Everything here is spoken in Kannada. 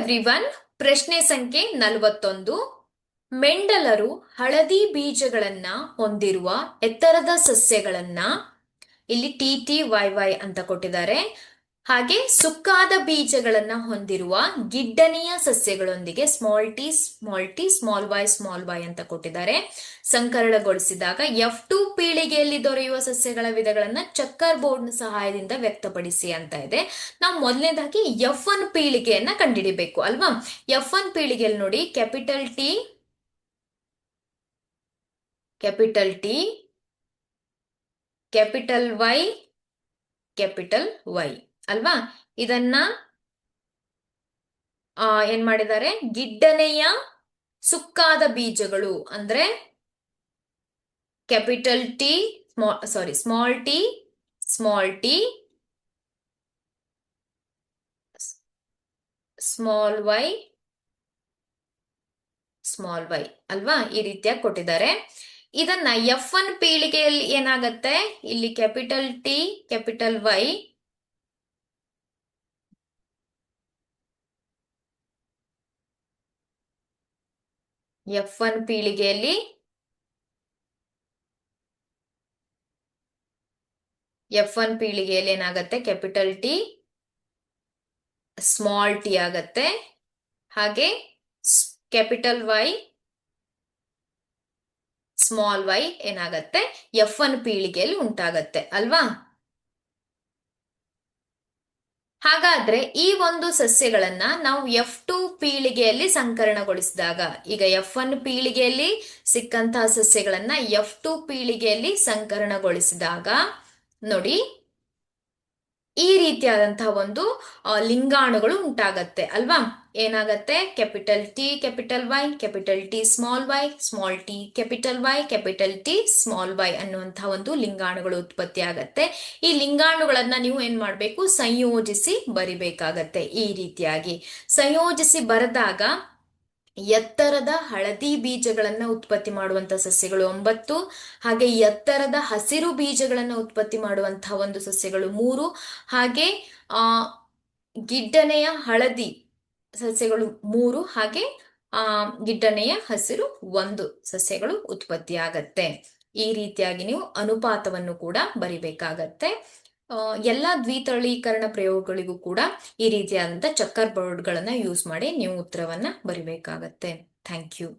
ಎವ್ರಿವನ್ ಪ್ರಶ್ನೆ ಸಂಖ್ಯೆ ನಲವತ್ತೊಂದು. ಮೆಂಡಲರು ಹಳದಿ ಬೀಜಗಳನ್ನ ಹೊಂದಿರುವ ಎತ್ತರದ ಸಸ್ಯಗಳನ್ನ ಇಲ್ಲಿ ಟಿ ಟಿ ವೈ ವೈ ಅಂತ ಕೊಟ್ಟಿದ್ದಾರೆ. ಹಾಗೆ ಸುಕ್ಕಾದ ಬೀಜಗಳನ್ನ ಹೊಂದಿರುವ ಗಿಡ್ಡನೆಯ ಸಸ್ಯಗಳೊಂದಿಗೆ small T small T small Y small Y ಅಂತ ಕೊಟ್ಟಿದ್ದಾರೆ. ಸಂಕರಣಗೊಳಿಸಿದಾಗ ಎಫ್ ಟು ಪೀಳಿಗೆಯಲ್ಲಿ ದೊರೆಯುವ ಸಸ್ಯಗಳ ವಿಧಗಳನ್ನ ಚಕ್ಕರ್ ಬೋರ್ಡ್ ಸಹಾಯದಿಂದ ವ್ಯಕ್ತಪಡಿಸಿ ಅಂತ ಇದೆ. ನಾವು ಮೊದಲನೇದಾಗಿ ಎಫ್ ಒನ್ ಪೀಳಿಗೆಯನ್ನ ಕಂಡುಹಿಡಿಬೇಕು ಅಲ್ವಾ? ಎಫ್ ಒನ್ ಪೀಳಿಗೆಯಲ್ಲಿ ನೋಡಿ capital T capital T capital Y capital Y ಅಲ್ವಾ? ಇದನ್ನ ಆ, ಏನ್ ಮಾಡಿದ್ದಾರೆ? ಗಿಡ್ಡನೆಯ ಸುಕ್ಕಾದ ಬೀಜಗಳು. ಅಂದ್ರೆ capital T sorry small T small T small Y small Y ಅಲ್ವಾ? ಈ ರೀತಿಯಾಗಿ ಕೊಟ್ಟಿದ್ದಾರೆ. ಇದನ್ನ ಎಫ್ ಒನ್ ಪೀಳಿಗೆಯಲ್ಲಿ ಏನಾಗತ್ತೆ? ಇಲ್ಲಿ capital T capital Y F one ಪೀಳಿಗೆಯಲ್ಲಿ ಎಫ್ ಒನ್ ಪೀಳಿಗೆಯಲ್ಲಿ ಏನಾಗತ್ತೆ? ಕ್ಯಾಪಿಟಲ್ ಟಿ ಸ್ಮಾಲ್ ಟಿ ಆಗತ್ತೆ. ಹಾಗೆ ಕ್ಯಾಪಿಟಲ್ ವೈ ಸ್ಮಾಲ್ ವೈ ಏನಾಗತ್ತೆ? ಎಫ್ ಒನ್ ಪೀಳಿಗೆಯಲ್ಲಿ ಉಂಟಾಗತ್ತೆ, ಅಲ್ವಾ? ಹಾಗಾದ್ರೆ ಈ ಒಂದು ಸಸ್ಯಗಳನ್ನ ನಾವು ಎಫ್ ಟು ಪೀಳಿಗೆಯಲ್ಲಿ ಸಂಕರಣಗೊಳಿಸಿದಾಗ, ಈಗ ಎಫ್ ಒನ್ ಪೀಳಿಗೆಯಲ್ಲಿ ಸಿಕ್ಕಂತಹ ಸಸ್ಯಗಳನ್ನ ಎಫ್ ಟು ಪೀಳಿಗೆಯಲ್ಲಿ ಸಂಕರಣಗೊಳಿಸಿದಾಗ, ನೋಡಿ ಈ ರೀತಿಯಾದಂತಹ ಒಂದು ಲಿಂಗಾಣುಗಳು ಉಂಟಾಗತ್ತೆ, ಅಲ್ವಾ? ಏನಾಗತ್ತೆ? Capital T, capital Y, capital T small Y, small T capital Y, capital T small Y ಅನ್ನುವಂತಹ ಒಂದು ಲಿಂಗಾಣುಗಳು ಉತ್ಪತ್ತಿ ಆಗತ್ತೆ. ಈ ಲಿಂಗಾಣುಗಳನ್ನ ನೀವು ಏನ್ ಮಾಡಬೇಕು? ಸಂಯೋಜಿಸಿ ಬರಿಬೇಕಾಗತ್ತೆ ಈ ರೀತಿಯಾಗಿ. ಸಂಯೋಜಿಸಿ ಬರೆದಾಗ ಎತ್ತರದ ಹಳದಿ ಬೀಜಗಳನ್ನ ಉತ್ಪತ್ತಿ ಮಾಡುವಂತ ಸಸ್ಯಗಳು ಒಂಬತ್ತು. ಹಾಗೆ ಎತ್ತರದ ಹಸಿರು ಬೀಜಗಳನ್ನ ಉತ್ಪತ್ತಿ ಮಾಡುವಂತಹ ಒಂದು ಸಸ್ಯಗಳು ಮೂರು. ಹಾಗೆ, ಆ, ಗಿಡ್ಡನೆಯ ಹಳದಿ ಸಸ್ಯಗಳು ಮೂರು. ಹಾಗೆ, ಆ, ಗಿಡ್ಡನೆಯ ಹಸಿರು ಒಂದು ಸಸ್ಯಗಳು ಉತ್ಪತ್ತಿ ಆಗತ್ತೆ ಈ ರೀತಿಯಾಗಿ ನೀವು ಅನುಪಾತವನ್ನು ಕೂಡ ಬರಿಬೇಕಾಗತ್ತೆ. ಎಲ್ಲ ದ್ವಿತಳೀಕರಣ ಪ್ರಯೋಗಗಳಿಗೂ ಕೂಡ ಈ ರೀತಿಯಾದಂಥ ಚಕ್ಕರ್ ಬೋರ್ಡ್ಗಳನ್ನು ಯೂಸ್ ಮಾಡಿ ನೀವು ಉತ್ತರವನ್ನ ಬರಿಬೇಕಾಗತ್ತೆ. Thank you